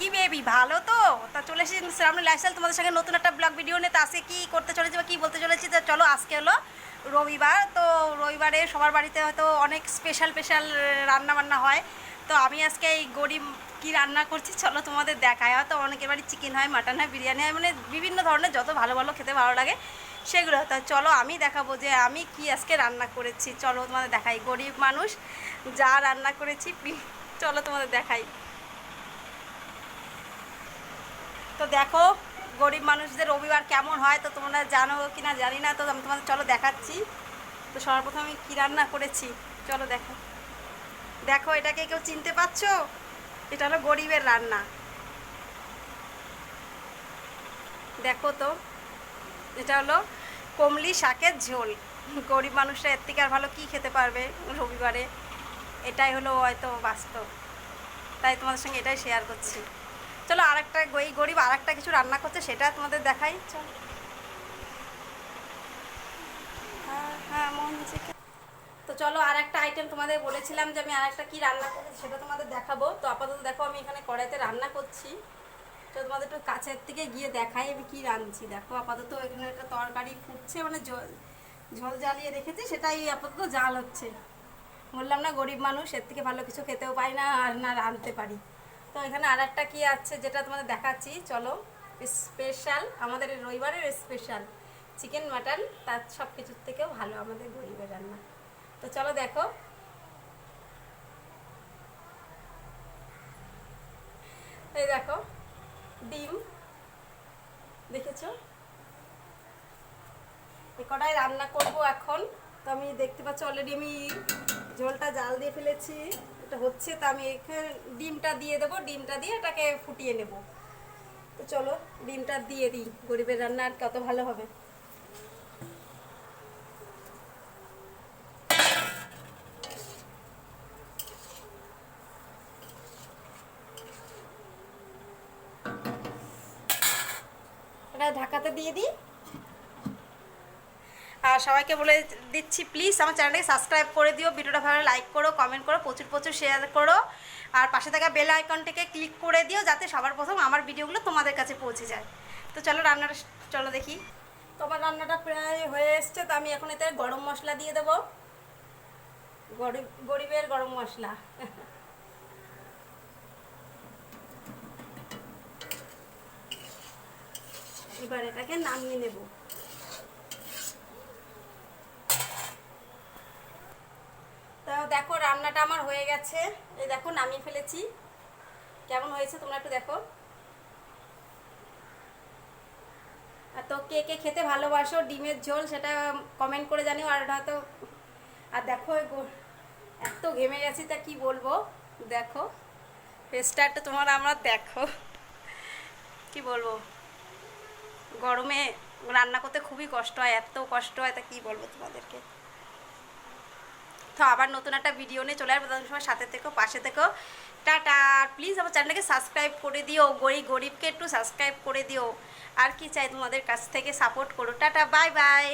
কি বেবি ভালো তো? তা চলে এসেছি শ্রাবণী লাইফস্টাইল তোমাদের সঙ্গে নতুন একটা ব্লগ ভিডিও নিয়ে। তো আজকে কী করতে চলেছি বা কী বলতে চলেছি? তা চলো, আজকে হলো রবিবার। তো রবিবারে সবার বাড়িতে হয়তো অনেক স্পেশাল স্পেশাল রান্না বান্না হয়। তো আমি আজকে এই গরিব কী রান্না করছি? চলো, তোমাদের দেখায়। হয়তো অনেকের বাড়ি চিকেন হয় মাটন হয়, বিরিয়ানি হয় মানে বিভিন্ন ধরনের যত ভালো ভালো খেতে ভালো লাগে, সেগুলো তা চলো, আমি দেখাবো যে আমি কি আজকে রান্না করেছি। চলো, তোমাদের দেখাই। গরিব মানুষ, যা রান্না করেছি, চলো, তোমাদের দেখাই। তো দেখো, গরিব মানুষদের রবিবার কেমন হয় তো তোমরা জানো কি না জানি না, তো আমি তোমাদের চলো দেখাচ্ছি। তো সর্বপ্রথম আমি কী রান্না করেছি? চলো দেখো। দেখো, এটাকে কেউ চিনতে পারছ? এটা হলো গরিবের রান্না। দেখো তো, এটা হলো কমলি শাকের ঝোল। গরিব মানুষরা এর থেকে আর ভালো কী খেতে পারবে রবিবারে? এটাই হলো হয়তো বাস্তব। তাই তোমাদের সঙ্গে এটাই শেয়ার করছি। চলো আরেকটা এই গরিব আরেকটা কিছু রান্না করছে সেটা তোমাদের দেখাই। চলো। হ্যাঁ, হ্যাঁ, মন তো চলো আর একটা আইটেম তোমাদের বলেছিলাম যে আমি আরেকটা কি রান্না করেছি সেটা তোমাদের দেখাবো। তো আপাতত দেখো আমি এখানে কড়াইতে রান্না করছি। তো তোমাদের একটু কাছের থেকে গিয়ে দেখাই আমি কি রাঁধছি। দেখো আপাতত এখানে একটা তরকারি ফুটছে মানে জল ঝোল জ্বালিয়ে রেখেছি সেটাই আপাতত জাল হচ্ছে। বললাম না গরিব মানুষ এর থেকে ভালো কিছু খেতেও পাই না আর না রাঁধতে পারি। তো এখানে আর একটা কী আছে যেটা তোমাদের দেখাচ্ছি? চলো স্পেশাল আমাদের রবিবারের স্পেশাল চিকেন মাটন তার সব কিছুর থেকেও ভালো আমাদের গরিবের রান্না। তো চলো দেখো। এই দেখো, ডিম, দেখেছ? এ কটাই রান্না করব এখন। তো আমি দেখতে পাচ্ছি অলরেডি আমি ঝোলটা জাল দিয়ে ফেলেছি। হচ্ছে তো আমি এখানে ডিমটা দিয়ে দেবো, ডিমটা দিয়ে এটাকে ফুটিয়ে নেব। তো চলো, ডিমটা দিয়ে দিই, গরিবের রান্না আর কত ভালো হবে। ঢাকাতে দিয়ে দিই। আর সবাইকে বলে দিচ্ছি প্লিজ আমার চ্যানেলটাকে সাবস্ক্রাইব করে দিও, ভিডিওটা ভালো লাইক করো কমেন্ট করো, প্রচুর প্রচুর শেয়ার করো। আর পাশে থাকা বেল আইকনটাকে ক্লিক করে দিও, যাতে সবার প্রথম আমার ভিডিওগুলো তোমাদের কাছে পৌঁছে যায়। তো চলো রান্নাটা চলো দেখি। তোমার রান্নাটা প্রায় হয়ে এসছে, তো আমি এখন এতে গরম মশলা দিয়ে দেবো। গরিব, গরিবের গরম মশলা। এবার এটাকে নামিয়ে নেব তো দেখো রান্নাটা আমার হয়ে গেছে। এই দেখো, নামিয়ে ফেলেছি। কেমন হয়েছে তোমরা একটু দেখো। তো কে কে খেতে ভালোবাসো, ডিমের ঝোল সেটা কমেন্ট করে জানিও, আর হয়তো আর দেখো এত ঘেমে গেছি, তা কি বলব? দেখো ফেসটা একটা তোমার আমরা দেখো। কি বলব? গরমে রান্না করতে খুবই কষ্ট হয়, এত কষ্ট হয়, তা কি বলব তোমাদেরকে? তো আবার নতুন একটা ভিডিও নিয়ে চলে আসব। তখন সময় সাথে থেকো, পাশে থেকো। টাটা। প্লিজ আমার চ্যানেলকে সাবস্ক্রাইব করে দিও। গরিব গরিবকে একটু সাবস্ক্রাইব করে দিও। আর কি চাই তোমাদের কাছ থেকে সাপোর্ট করো। Tata bye bye